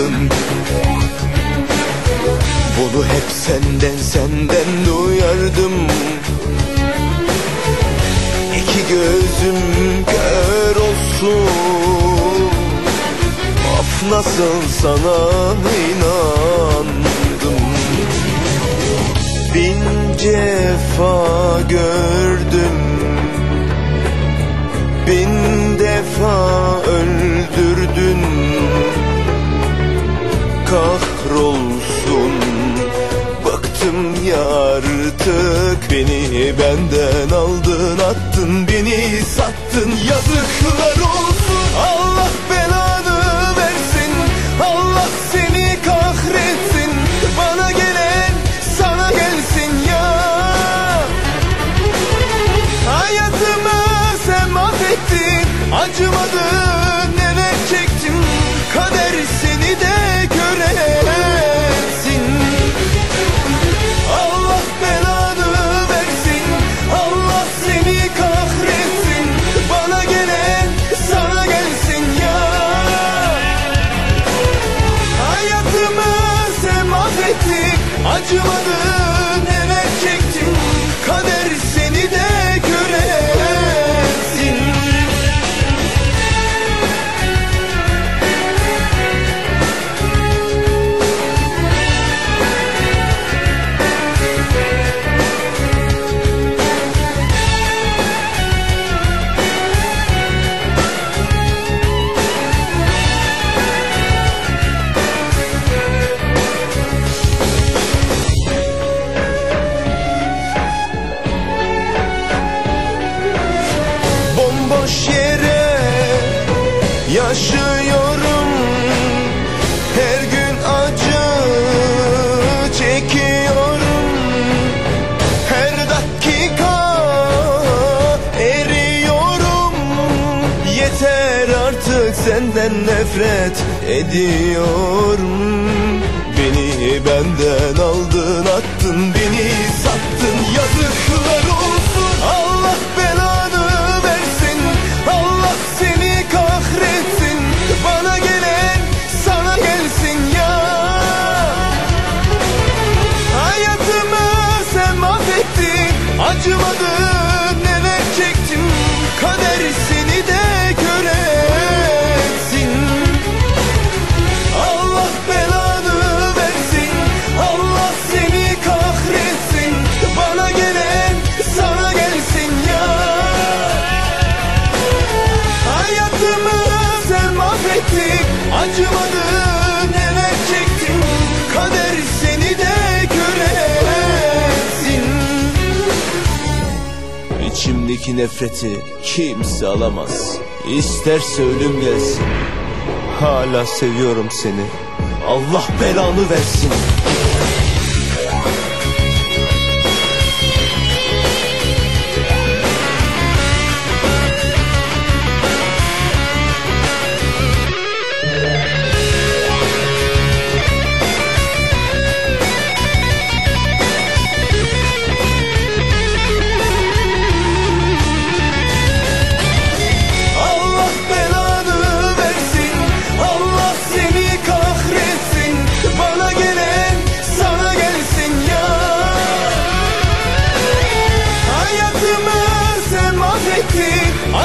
vardın Bunu hep senden senden duyardım. İki gözüm kör olsun. Of nasıl sana inandım. Bin cefa gördüm. Bin defa Beni benden aldın attın Beni sattın. Yazıklar olsun. Allah belanı versin. Allah seni kahretsin. Bana gelen sana gelsin ya. Hayatımı sen mahvettin Acımadın yaşıyorum. Her gün acı çekiyorum. Her dakika eriyorum. Yeter artık senden nefret ediyorum mahvettin İçimdeki nefreti kimse alamaz. İsterse ölüm gelsin. Hala seviyorum seni. Allah belanı versin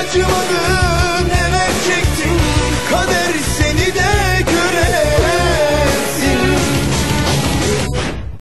Hayatımı sen mahvettin Acımadın